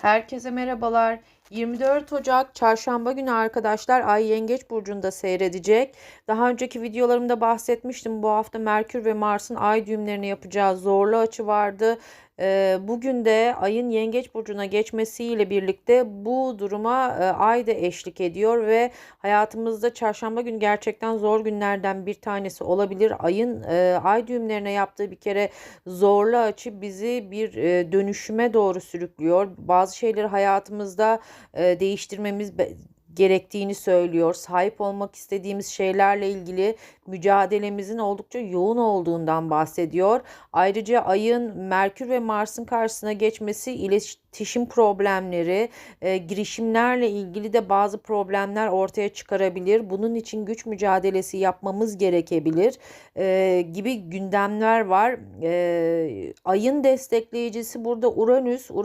Herkese merhabalar. 24 Ocak Çarşamba günü arkadaşlar Ay Yengeç Burcu'nda seyredecek. Daha önceki videolarımda bahsetmiştim. Bu hafta Merkür ve Mars'ın ay düğümlerini yapacağı zorlu açı vardı. Ee, Bugün de ayın Yengeç Burcu'na geçmesiyle birlikte bu duruma e, ay da eşlik ediyor ve hayatımızda çarşamba günü gerçekten zor günlerden bir tanesi olabilir. Ayın e, ay düğümlerine yaptığı bir kere zorlu açı bizi bir e, dönüşüme doğru sürüklüyor. Bazı şeyleri hayatımızda değiştirmemiz gerektiğini söylüyor. Sahip olmak istediğimiz şeylerle ilgili mücadelemizin oldukça yoğun olduğundan bahsediyor. Ayrıca ayın Merkür ve Mars'ın karşısına geçmesi iletişim problemleri, e, girişimlerle ilgili de bazı problemler ortaya çıkarabilir. Bunun için güç mücadelesi yapmamız gerekebilir e, gibi gündemler var. E, ayın destekleyicisi burada Uranüs. Uranüs